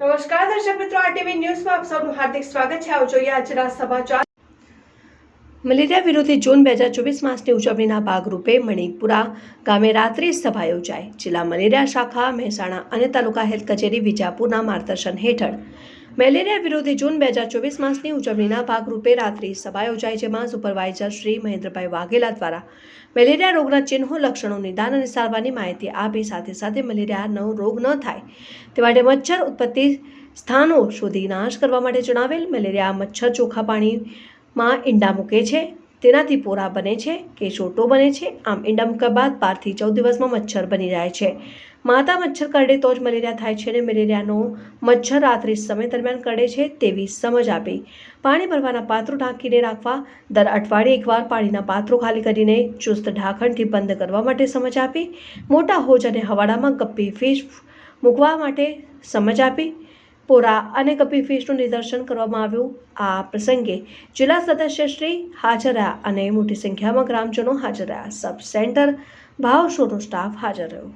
નમસ્કાર દર્શક મિત્રો આરટીવી ન્યૂઝમાં આપ સૌનું હાર્દિક સ્વાગત છે. આવો જોઈએ આજના સમાચાર. મલેરિયા વિરોધી જૂન બે હજાર ચોવીસ માસની ઉજવણીના ભાગરૂપે મણિપુરા ગામે રાત્રિ સભા યોજાઈ. જિલ્લા મલેરિયા શાખા, મહેસાણા અને તાલુકા હેલ્થ કચેરી વિજાપુરના માર્ગદર્શન હેઠળ મેલેરિયા વિરોધી જૂન બે હજાર ચોવીસ માસની ઉજવણીના ભાગરૂપે રાત્રિ સભા યોજાઈ, જેમાં સુપરવાઇઝર શ્રી મહેન્દ્રભાઈ વાઘેલા દ્વારા મેલેરિયા રોગના ચિહ્નો, લક્ષણો, નિદાન અને સારવારની માહિતી આપી, સાથે સાથે મેલેરિયાનો રોગ ન થાય તે માટે મચ્છર ઉત્પત્તિ સ્થાનો શોધી નાશ કરવા માટે જણાવેલ. મેલેરિયા મચ્છર ચોખ્ખા પાણીમાં ઈંડા મૂકે છે. તેનાથી પોરા બને છે કે ચોટો બને છે. આમ ઈંડા મૂક્યા બાદ બારથી ચૌદ દિવસમાં મચ્છર બની જાય છે. માતા મચ્છર કરડે તો જ મલેરિયા થાય છે અને મલેરિયાનો મચ્છર રાત્રિ સમય દરમિયાન કરડે છે તેવી સમજ આપી. પાણી ભરવાના પાત્રો ઢાંકીને રાખવા દર અઠવાડિયે એકવાર પાણીના પાત્રો ખાલી કરીને ચુસ્ત ઢાંકણથી બંધ કરવા માટે સમજ આપી. મોટા હોજ અને હવાડામાં ગપ્પી ફિશ મૂકવા માટે સમજ આપી. પોરા અને ગપ્પી ફિશનું નિદર્શન કરવામાં આવ્યું. આ પ્રસંગે જિલ્લા સદસ્યશ્રી હાજર રહ્યા અને મોટી સંખ્યામાં ગ્રામજનો હાજર. રહ્યા સબ સેન્ટર ભાવ શોનો સ્ટાફ હાજર રહ્યો.